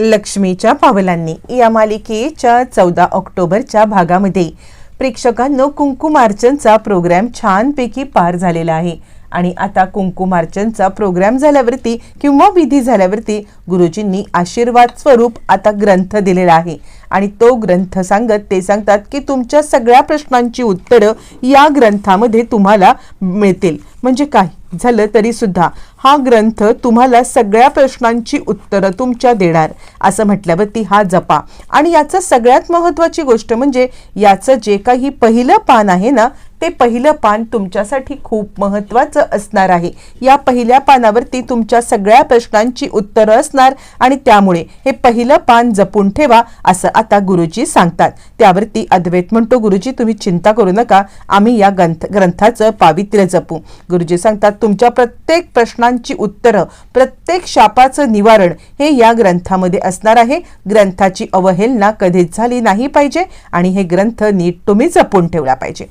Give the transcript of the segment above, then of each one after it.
लक्ष्मीच्या पावलांनी या मालिकेच्या चौदा ऑक्टोबरच्या भागामध्ये. प्रेक्षकांनो कुंकुमार्चनचा प्रोग्राम छानपैकी पार झालेला आहे. आणि आता कुंकुमार्चनचा प्रोग्राम झाल्यावरती किंवा विधी झाल्यावरती गुरुजींनी आशीर्वाद स्वरूप आता ग्रंथ दिलेला आहे. आणि तो ग्रंथ सांगत ते सांगतात की तुमच्या सगळ्या प्रश्नांची उत्तरं या ग्रंथामध्ये तुम्हाला मिळतील. म्हणजे काय झालं तरी सुद्धा हा ग्रंथ तुम्हाला सगळ्या प्रश्नांची उत्तरं तुमच्या देणार. असं म्हटल्यावरती हा जपा. आणि याचं सगळ्यात महत्त्वाची गोष्ट म्हणजे याचं जे काही पहिलं पान आहे ना ते पहिलं पान तुमच्यासाठी खूप महत्त्वाचं असणार आहे. या पहिल्या पानावरती तुमच्या सगळ्या प्रश्नांची उत्तरं असणार आणि त्यामुळे हे पहिलं पान जपून ठेवा असं आता गुरुजी सांगतात. त्यावरती अद्वैत म्हणतो गुरुजी तुम्ही चिंता करू नका आम्ही या ग्रंथ ग्रंथाचं पावित्र्य जपू. गुरुजी सांगतात तुमच्या प्रत्येक प्रश्नांची उत्तरं प्रत्येक शापाचं निवारण हे या ग्रंथामध्ये असणार आहे. ग्रंथाची अवहेलना कधीच झाली नाही पाहिजे आणि हे ग्रंथ नीट तुम्ही जपून ठेवला पाहिजे.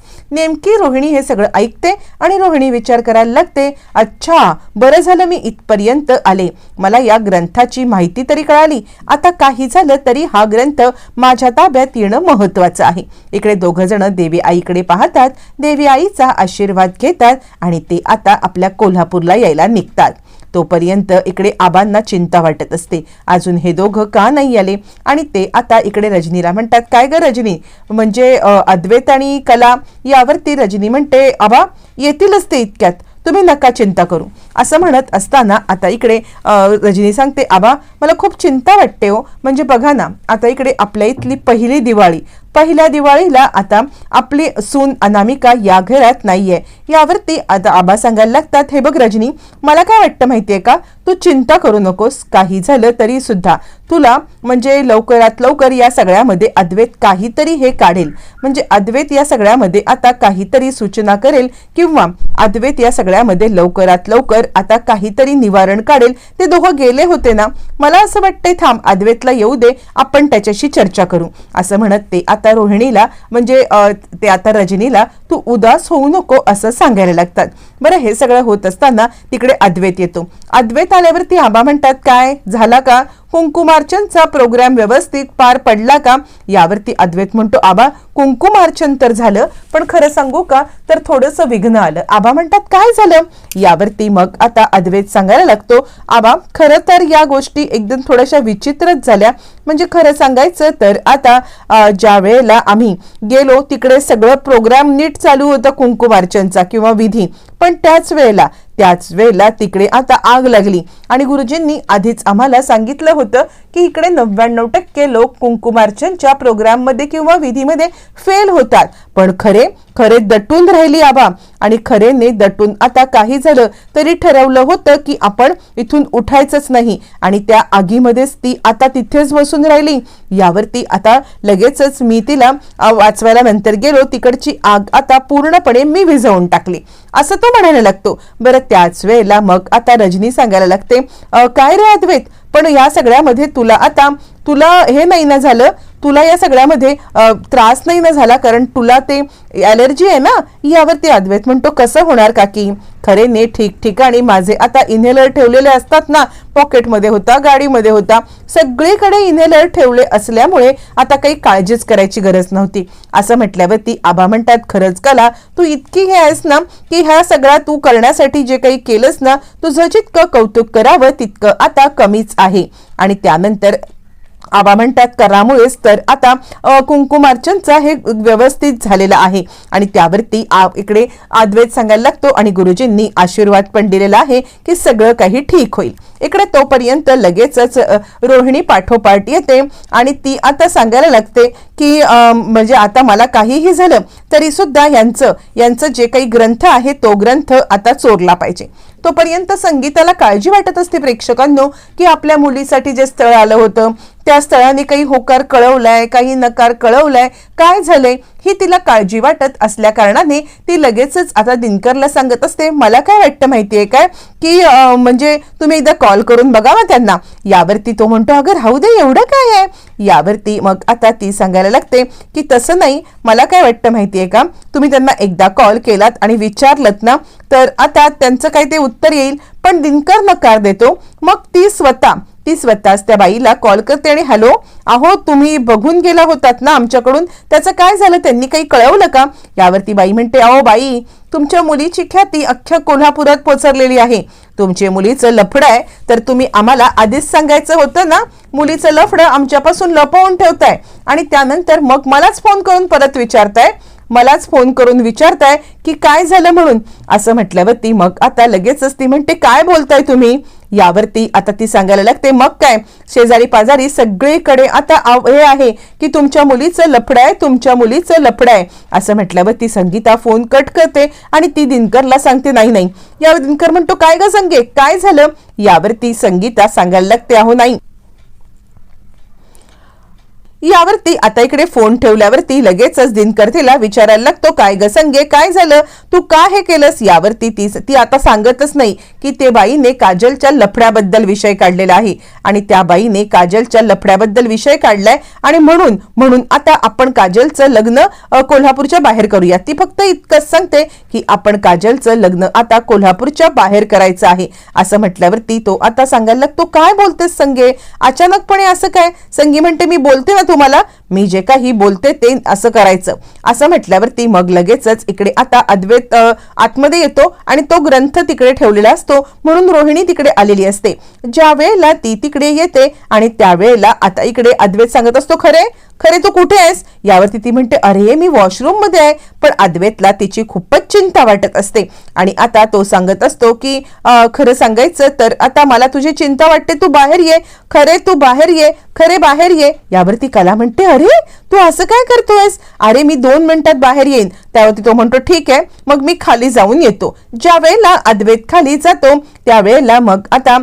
नेमकी रोहिणी हे सगळं ऐकते आणि रोहिणी विचार करायला लागते अच्छा बरं झालं मी इथपर्यंत आले. मला या ग्रंथाची माहिती तरी कळाली. आता काही झालं तरी हा ग्रंथ माझ्या ताब्यात येणं महत्वाचं आहे. इकडे दोघ जण देवी आईकडे पाहतात. देवी आईचा आशीर्वाद घेतात आणि ते आता आपल्या कोल्हापूरला यायला निघतात. तोपर्यंत इकडे आबांना चिंता वाटत असते. अजून हे दोघं का नाही आले? आणि ते आता इकडे रजनीला म्हणतात काय ग रजनी? म्हणजे अद्वैत आणि कला यावरती रजनी म्हणते आबा येतीलच ते इतक्यात. तुम्ही नका चिंता करू. असं म्हणत असताना आता इकडे रजनी सांगते आबा मला खूप चिंता वाटते हो. म्हणजे बघा ना आता इकडे आपल्या इथली पहिली दिवाळी. पहिल्या दिवाळीला आता आपली सून अनामिका या घरात नाहीये. यावरती आता आबा सांगायला लागतात हे बघ रजनी मला काय वाटतं माहितीये का? तू चिंता करू नकोस काही झालं तरी सुद्धा. तुला म्हणजे लवकरात लवकर या सगळ्यामध्ये अद्वैत काहीतरी हे काढेल. म्हणजे अद्वैत या सगळ्यामध्ये आता काहीतरी सूचना करेल किंवा अद्वैत या सगळ्यामध्ये लवकरात लवकर आता काहीतरी निवारण काढेल. ते दोघं गेले होते ना? मला असं वाटतंय थांब अद्वैतला येऊ दे आपण त्याच्याशी चर्चा करू. असं म्हणत ते आता रोहिणीला म्हणजे ते आता रजनीला तू उदास होऊ नको असं सांगायला लागतात. बरं हे सगळं होत असताना तिकडे अद्वैत येतो. अद्वैत आल्यावरती आबा म्हणतात काय झाला का? कुंकुमार्चनचा प्रोग्राम व्यवस्थित पार पडला का? यावरती अद्वैत म्हणतो आबा कुंकुमार्चन तर झालं पण खरं सांगू का तर थोडंसं विघ्न आलं. आबा म्हणतात काय झालं? यावरती मग आता अद्वैत सांगायला लागतो आबा खरं तर या गोष्टी एकदम थोड्याशा विचित्रच झाल्या. म्हणजे खरं सांगायचं तर आता ज्या वेळेला आम्ही गेलो तिकडे सगळं प्रोग्राम नीट चालू होतं कुंकुमार्चनचा किंवा विधी. पण त्याच वेळेला त्याच वेळेला तिकडे आता आग लागली. आणि गुरुजींनी आधीच आम्हाला सांगितलं होतं की इकडे नव्याण्णव टक्के लोक कुंकुमार्चनच्या प्रोग्राममध्ये किंवा विधीमध्ये फेल होतात. पण खरे खरे दटून राहिली आबा. आणि खरेने दटून आता काही झालं तरी ठरवलं होतं की आपण इथून उठायचंच नाही. आणि त्या आगीमध्येच ती आता तिथेच बसून राहिली. यावरती आता लगेचच मी तिला वाचवायला नंतर गेलो. तिकडची आग आता पूर्णपणे मी विझवून टाकली. असं तो म्हणायला लागतो. बरं त्याच वेळेला मग आता रजनी सांगायला लागते काय रे अद्वैत? पण या सगळ्यामध्ये तुला आता तुला हे नाही ना झालं तुला या सगळ्यामध्ये त्रास नाही ना झाला? कारण तुला ते ॲलर्जी आहे ना यावरती अद्वैत म्हणतो कसं होणार काकी? खरे ने ठिकठिकाणी माझे आता इन्हेलर ठेवलेले असतात ना पॉकेटमध्ये होता गाडीमध्ये होता सगळीकडे इन्हेलर ठेवले असल्यामुळे आता काही काळजीच करायची गरज नव्हती. असं म्हटल्यावरती आबा म्हणतात खरंच कला तू इतकी हे आहेस ना की ह्या सगळा तू करण्यासाठी जे काही केलंस ना तुझं जितकं कौतुक करावं तितकं आता कमीच आहे. आणि त्यानंतर आबा म्हणतात करामुळेच तर आता अ, कुंकुमार्चनचा हे व्यवस्थित झालेलं आहे. आणि त्यावरती इकडे अद्वैत सांगायला लागतो आणि गुरुजींनी आशीर्वाद पण दिलेला आहे की सगळं काही ठीक होईल. इकडे तोपर्यंत लगेचच रोहिणी पाठोपाठ येते आणि ती आता सांगायला लागते की म्हणजे आता मला काहीही झालं तरी सुद्धा यांचं यांचं जे काही ग्रंथ आहे तो ग्रंथ आता चोरला पाहिजे. तोपर्यंत संगीताला काळजी वाटत असते प्रेक्षकांनो की आपल्या मुलीसाठी जे स्थळ आलं होतं त्या स्थळाने काही होकार कळवलाय काही नकार कळवलाय काय झालंय ही तिला काळजी वाटत असल्या कारणाने ती लगेचच आता दिनकरला सांगत असते. मला काय वाटतं माहितीये काय? की म्हणजे तुम्ही एकदा कॉल करून बघावा त्यांना. यावरती तो म्हणतो अगं राहू दे एवढं काय आहे? यावरती मग आता ती सांगायला लागते की तसं नाही. मला काय वाटतं माहितीये का? तुम्ही त्यांना एकदा कॉल केलात आणि विचारलत ना तर आता त्यांचं काही ते उत्तर येईल. पण दिनकर नकार देतो. मग ती स्वतः ती स्वतःच त्या बाईला कॉल करते आणि हॅलो अहो तुम्ही बघून गेला होतात ना आमच्याकडून? त्याचं काय झालं? त्यांनी काही कळवलं का? यावरती बाई म्हणते अहो बाई तुमच्या मुलीची ख्याती अख्ख्या कोल्हापुरात पोचरलेली आहे. तुमच्या मुलीचं लफडं आहे. तर तुम्ही आम्हाला आधीच सांगायचं होतं ना मुलीचं लफडं आमच्यापासून लपवून ठेवताय. आणि त्यानंतर मग मलाच फोन करून परत विचारताय. मलाच फोन करून विचारताय की काय झालं म्हणून? असं म्हटल्यावरती मग आता लगेचच ती म्हणते काय बोलताय तुम्ही? यावरती आता ती सांगायला लागते मग काय? शेजारी पाजारी सगळीकडे आता हे आहे की तुमच्या मुलीचं लफड आहे तुमच्या मुलीचं लफड आहे. असं म्हटल्यावर ती संगीता फोन कट करते आणि ती दिनकरला सांगते नाही नाही. यावर दिनकर म्हणतो काय ग संगे? काय झालं? यावरती संगीता सांगायला लागते अहो नाही. यावरती आता इकडे फोन ठेवल्यावरती लगेचच दिनकर तिला विचारायला लागतो काय ग संगे काय झालं? तू का हे केलंस? यावरती ती ती आता सांगतच नाही की ते बाईने काजलच्या लफड्याबद्दल विषय काढलेला आहे. आणि त्या बाईने काजलच्या लफड्याबद्दल विषय काढलाय आणि म्हणून म्हणून आता आपण काजलचं लग्न कोल्हापूरच्या बाहेर करूया ती फक्त इतकंच सांगते की आपण काजलचं लग्न आता कोल्हापूरच्या बाहेर करायचं आहे. असं म्हटल्यावरती तो आता सांगायला लागतो काय बोलतेस संगे? अचानकपणे असं काय? संगी म्हणते मी बोलते तुम्हाला मी जे काही बोलते ते असं करायचं. असं म्हटल्यावरती मग लगेचच इकडे आता अद्वैत आतमध्ये येतो आणि तो ग्रंथ तिकडे ठेवलेला असतो. म्हणून रोहिणी तिकडे आलेली असते. ज्या वेळेला ती तिकडे येते आणि त्यावेळेला आता इकडे अद्वैत सांगत असतो खरे? खरे तू कुठे आहेस? यावरती ती म्हणते अरे मी वॉशरूममध्ये आहे. पण अद्वैतला तिची खूपच चिंता वाटत असते. आणि आता तो सांगत असतो की खरं सांगायचं तर आता मला तुझी चिंता वाटते. तू बाहेर ये. खरे तू बाहेर ये. खरे बाहेर ये. यावरती कला म्हणते अरे तू असं काय करतोयस? अरे मी दोन मिनिटात बाहेर येईन. त्यावरती तो म्हणतो ठीक आहे मग मी खाली जाऊन येतो. ज्या वेळेला अद्वैत खाली जातो त्यावेळेला मग आता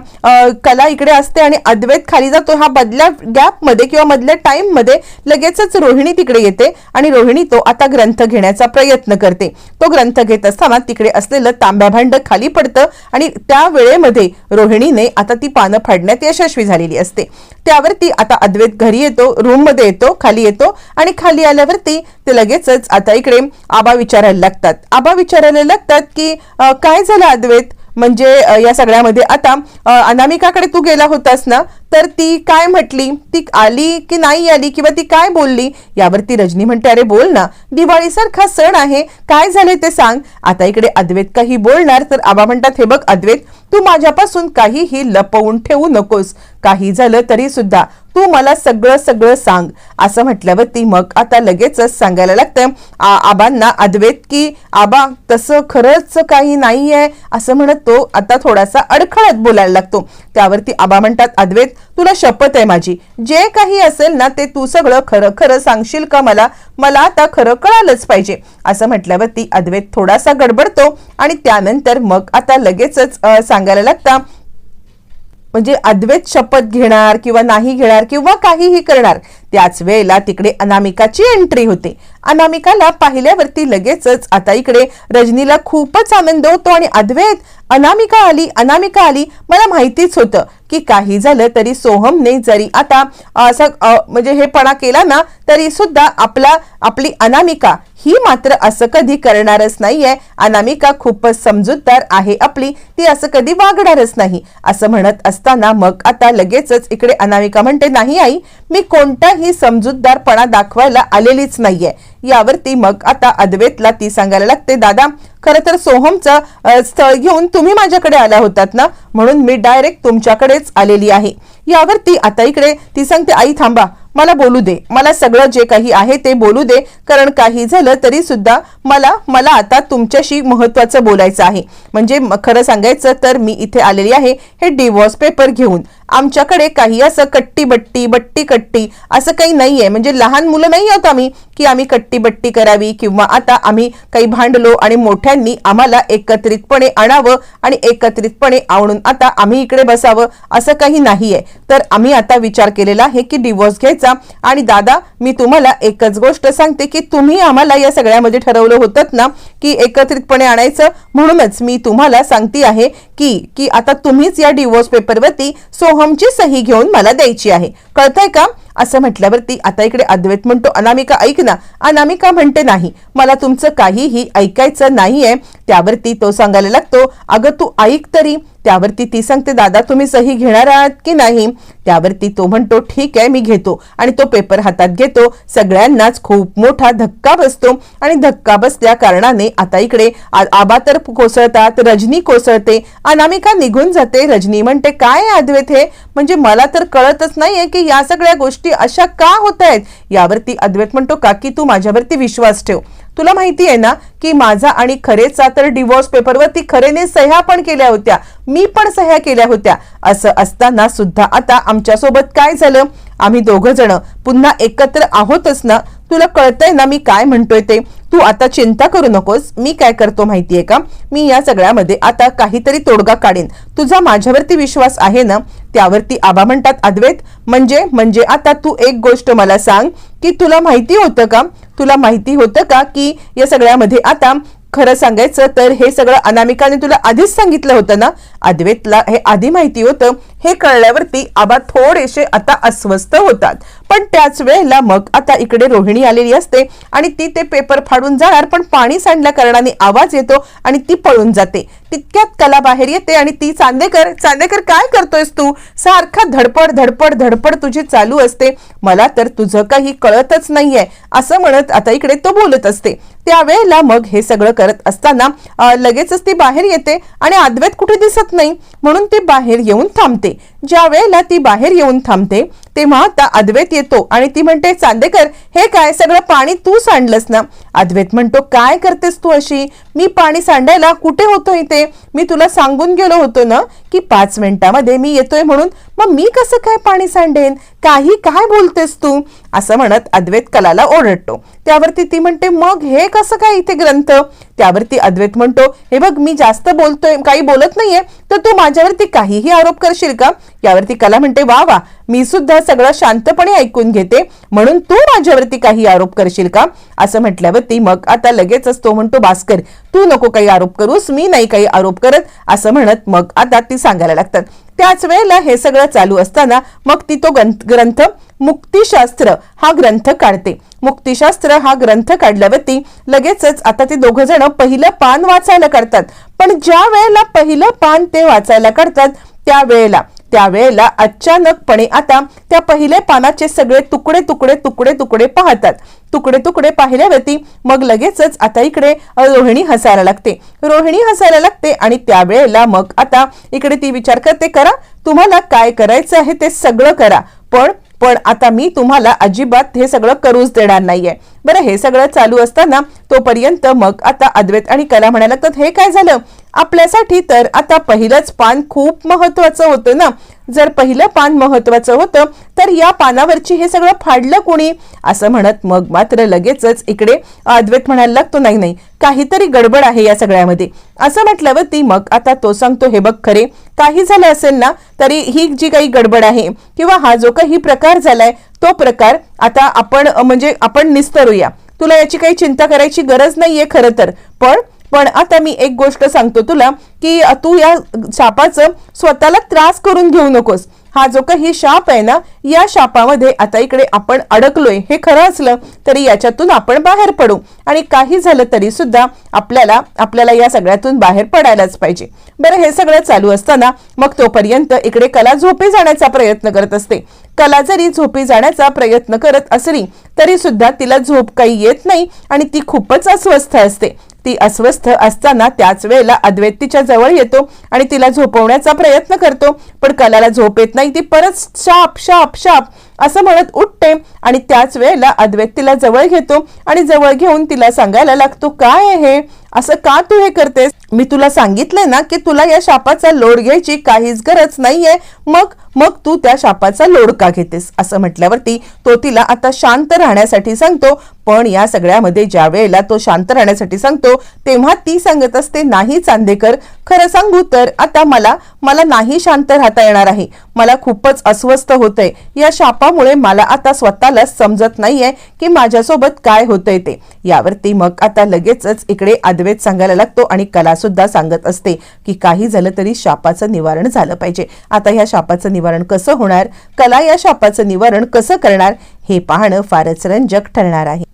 कला इकडे असते आणि अद्वैत खाली जातो हा बदल्या गॅपमध्ये किंवा मधल्या टाइममध्ये लगेचच रोहिणी तिकडे येते आणि रोहिणी तो आता ग्रंथ घेण्याचा प्रयत्न करते. तो ग्रंथ घेत असताना तिकडे असलेलं तांब्या भांड खाली पडतं आणि त्या वेळेमध्ये रोहिणीने आता ती पानं फाडण्यात यशस्वी झालेली असते. त्यावरती आता अद्वैत घरी येतो रूममध्ये येतो खाली येतो आणि खाली आल्यावरती ते लगेचच आता इकडे आबा विचारायला लागतात. आबा विचारायला लागतात की काय झालं अद्वैत? म्हणजे या सगळ्यामध्ये आता अनामिकाकडे तू गेला होतास ना तर ती काय म्हटली? ती आली की नाही आली किंवा ती काय बोलली? यावरती रजनी म्हणते अरे बोल ना. दिवाळीसारखा सण आहे. काय झाले ते सांग. आता इकडे अद्वैत काही बोलणार तर आबा म्हणतात हे बघ अद्वैत तू माझ्यापासून काहीही लपवून ठेवू नकोस. काही झालं तरी सुद्धा. तू मला सगळं सगळं सांग. असं म्हटल्यावरती मग आता लगेचच सांगायला लागतं आबांना अद्वैत की आबा तसं खरंच काही नाही आहे असं म्हणत तो आता थोडासा अडखळत बोलायला लागतो. त्यावरती आबा म्हणतात अद्वैत तुला शपथ आहे माझी. जे काही असेल ना ते तू सगळं खरं खरं सांगशील का मला? मला आता खरं कळालंच पाहिजे. असं म्हटल्यावरती अद्वैत थोडासा गडबडतो आणि त्यानंतर मग आता लगेचच सांगायला लागता म्हणजे अद्वैत शपथ घेणार किंवा नाही घेणार किंवा काहीही करणार त्याच वेळेला तिकडे अनामिकाची एंट्री होते. अनामिकाला पाहिल्यावरती लगेचच आता इकडे रजनीला खूपच आनंद होतो आणि अद्वैत अनामिका आली अनामिका आली. मला माहितीच होतं की काही झालं तरी सोहमने जरी आता असं म्हणजे हे पणा केला ना तरी सुद्धा आपला आपली अनामिका ही मात्र असं कधी करणारच नाहीये. अनामिका खूपच समजूतदार आहे आपली. ती असं कधी वागणारच नाही. असं म्हणत असताना मग आता लगेचच इकडे अनामिका म्हणते नाही आई मी कोणताही समजूतदारपणा दाखवायला आलेलीच नाहीये. यावरती मग आता अद्वैतला ती सांगायला लागते दादा खरं तर सोहमचं स्थळ घेऊन तुम्ही माझ्याकडे आला होतात ना? म्हणून मी डायरेक्ट तुमच्याकडेच आलेली आहे. यावरती आता इकडे ती सांगते आई थांबा. मला बोलू दे. मला सगळं जे काही आहे ते बोलू दे. कारण काही झालं तरी सुद्धा मला मला आता तुमच्याशी महत्वाचं बोलायचं आहे. म्हणजे खरं सांगायचं तर मी इथे आलेली आहे हे डिवॉर्स पेपर घेऊन. आमच्याकडे काही असं कट्टी बट्टी बट्टी कट्टी असं काही नाही आहे म्हणजे लहान मुलं नाही आहोत आम्ही की आम्ही कट्टी बट्टी करावी किंवा आता आम्ही काही भांडलो आणि मोठ्यांनी आम्हाला एकत्रितपणे आणावं आणि एकत्रितपणे आणून आता आम्ही इकडे बसावं असं काही नाही आहे तर आम्ही आता विचार केलेला आहे की डिवोर्स घ्यायचा आणि दादा मी तुम्हाला एकच गोष्ट सांगते की तुम्ही आम्हाला या सगळ्यामध्ये ठरवलं होतं ना की एकत्रितपणे आणायचं. म्हणूनच मी तुम्हाला सांगते आहे की की आता तुम्हीच या डिवोर्स पेपरवरती सोहमची सही घेऊन मला द्यायची आहे. कळतंय का? असं म्हटल्यावरती आता इकडे अद्वैत म्हणतो अनामिका ऐक ना. अनामिका म्हणते नाही मला तुमचं काहीही ऐकायचं नाहीये. त्यावरती तो सांगायला लागतो अगं तू ऐक तरी. त्यावरती ती सांगते दादा तुम्ही सही घेणार आहात की नाही? त्यावरती तो म्हणतो ठीक आहे मी घेतो. आणि तो पेपर हातात घेतो. सगळ्यांनाच खूप मोठा धक्का बसतो. आणि धक्का बसल्या कारणाने आता इकडे आ- आबा तर कोसळतात रजनी कोसळते अनामिका निघून जाते. रजनी म्हणते काय आहे अद्वैत हे? म्हणजे मला तर कळतच नाहीये की या सगळ्या गोष्टी अशा का होत आहेत? यावरती अद्वैत म्हणतो काकी तू माझ्यावरती विश्वास ठेव. तुला माहिती आहे ना की माझा आणि खरेचा तर डिवोर्स पेपरवरती खरेने सह्या पण केल्या होत्या. मी पण सह्या केल्या होत्या. असं असताना सुद्धा आता आमच्यासोबत काय झालं? आम्ही दोघ जण पुन्हा एकत्र आहोतच ना? तुला कळतंय ना मी काय म्हणतोय ते? तू आता चिंता करू नकोस. मी काय करतो माहितीये का? मी या सगळ्यामध्ये आता काहीतरी तोडगा काढेन. तुझा माझ्यावरती विश्वास आहे ना? त्यावरती आबा म्हणतात अद्वैत म्हणजे म्हणजे आता तू एक गोष्ट मला सांग की तुला माहिती होतं का? तुला माहिती होतं का की या सगळ्यामध्ये आता खरं सांगायचं तर हे सगळं अनामिकाने तुला आधीच सांगितलं होतं ना? अद्वैतला हे आधी माहिती होतं हे कळल्यावरती आबा थोडेसे आता अस्वस्थ होतात. पण त्याच वेळेला मग आता इकडे रोहिणी आलेली असते आणि ती ते पेपर फाडून जाणार पण पाणी सांडल्या कारणाने आवाज येतो आणि ती पळून जाते. तितक्यात कला बाहेर येते आणि ती चांदेकर चांदेकर काय करतोयस तू? सारखा धडपड धडपड धडपड तुझी चालू असते. मला तर तुझं काही कळतच नाहीये असं म्हणत आता इकडे तो बोलत असते. त्यावेळेला मग हे सगळं करत असताना लगेचच ती बाहेर येते आणि अद्वैत कुठे दिसत नाही. म्हणून ती बाहेर येऊन थांबते. ज्या वेळेला ती बाहेर येऊन थांबते तेव्हा आता अद्वैत येतो आणि ती म्हणते चांदेकर हे काय? सगळं पाणी तू सांडलंस ना? अद्वैत म्हणतो काय करतेस तू अशी? मी पाणी सांडायला कुठे होतो इथे? मी तुला सांगून गेलो होतो ना की पाच मिनिटामध्ये मी येतोय म्हणून मग मी कसं काय पाणी सांडेन? काही काय बोलतेस तू? असं म्हणत अद्वैत कलाला ओरडतो. त्यावरती ती म्हणते मग हे कसं काय इथे ग्रंथ? त्यावरती अद्वैत म्हणतो हे बघ मी जास्त बोलतोय काही बोलत नाहीये तर तू माझ्यावरती काहीही आरोप करशील का? यावरती कला म्हणते वा वा मी सुद्धा सगळं शांतपणे ऐकून घेते म्हणून तू माझ्यावरती काही आरोप करशील का? असं म्हटल्यावरती मग आता लगेचच तो म्हणतो भास्कर तू नको काही आरोप करूस मी नाही काही आरोप करत असं म्हणत मग आता ती सांगायला लागतात. त्याच वेळेला हे सगळं चालू असताना मग ती तो ग्रंथ- ग्रंथ मुक्तिशास्त्र हा ग्रंथ काढते. मुक्तिशास्त्र हा ग्रंथ काढल्यावरती लगेचच आता ते दोघ जण पहिलं पान वाचायला काढतात. पण ज्या वेळेला पहिलं पान ते वाचायला काढतात त्यावेळेला त्यावेळेला अचानकपणे आता त्या पहिल्या पानाचे सगळे तुकडे तुकडे तुकडे तुकडे पाहतात. तुकडे तुकडे पाहिल्यावरती मग लगेचच आता इकडे रोहिणी हसायला लागते. रोहिणी हसायला लागते आणि त्यावेळेला मग आता इकडे ती विचार करते करा तुम्हाला काय करायचं आहे ते सगळं करा. पण पण आता मी तुम्हाला अजिबात हे सगळं करूच देणार नाहीये. बरं हे सगळं चालू असताना तोपर्यंत मग आता अद्वैत आणि कला म्हणायला लागतात हे काय झालं? आपल्यासाठी तर आता पहिलंच पान खूप महत्वाचं होतं ना. जर पहिलं पान महत्वाचं होतं तर या पानावरची हे सगळं फाडलं कोणी? असं म्हणत मग मात्र लगेचच इकडे अद्वैत म्हणायला लागतो नाही नाही काहीतरी गडबड आहे या सगळ्यामध्ये. असं म्हटल्यावरती मग आता तो सांगतो हे बघ खरे काही झालं असेल ना तरी ही जी काही गडबड आहे किंवा हा जो काही प्रकार झालाय तो प्रकार आता आपण म्हणजे आपण निस्तरूया. तुला याची काही चिंता करायची गरज नाहीये खरं तर पण पण आता मी एक गोष्ट सांगतो तुला की तू या शापाचं स्वतःला त्रास करून घेऊ नकोस. हा जो काही शाप आहे ना या शापामध्ये आता इकडे आपण अडकलोय. हे खरं असलं तरी याच्यातून आपण बाहेर पडू. आणि काही झालं तरी सुद्धा आपल्याला आपल्याला या सगळ्यातून बाहेर पडायलाच पाहिजे. बरं हे सगळं चालू असताना मग तोपर्यंत इकडे कला झोपे जाण्याचा प्रयत्न करत असते. कला जरी झोपी जाण्याचा प्रयत्न करत असली तरी सुद्धा तिला झोप काही येत नाही आणि ती खूपच अस्वस्थ असते. ती अस्वस्थ असताना त्याच वेळेला अद्वैतीच्या जवळ येतो आणि तिला झोपवण्याचा प्रयत्न करतो. पण कलाला झोप येत नाही ती परत शाप शाप शाप असं म्हणत उठते आणि त्याच वेळेला अद्वैत तिला जवळ घेतो आणि जवळ घेऊन तिला सांगायला लागतो काय आहे हे? असं का तू हे करतेस? मी तुला सांगितलंय ना की तुला या शापाचा लोड घ्यायची काहीच गरज नाहीये. मग मग तू त्या शापाचा लोड का घेतेस असं म्हटल्यावरती तो तिला आता शांत राहण्यासाठी सांगतो. पण या सगळ्यामध्ये ज्या वेळेला तो शांत राहण्यासाठी सांगतो तेव्हा ती सांगत असते नाही चांदेकर खरं सांगू तर आता मला मला नाही शांत राहता येणार आहे. मला खूपच अस्वस्थ होतंय. या शापामुळे मला आता स्वतःला समजत नाहीये की माझ्यासोबत काय होतंय ते. यावरती मग आता लगेचच इकडे अद्वैत सांगायला लागतो आणि कला सुद्धा सांगत असते की काही झालं तरी शापाचं निवारण झालं पाहिजे. आता ह्या शापाचं निवारण कसं होणार कला या शापाचं निवारण कसं करणार हे पाहणं फारच रंजक ठरणार आहे.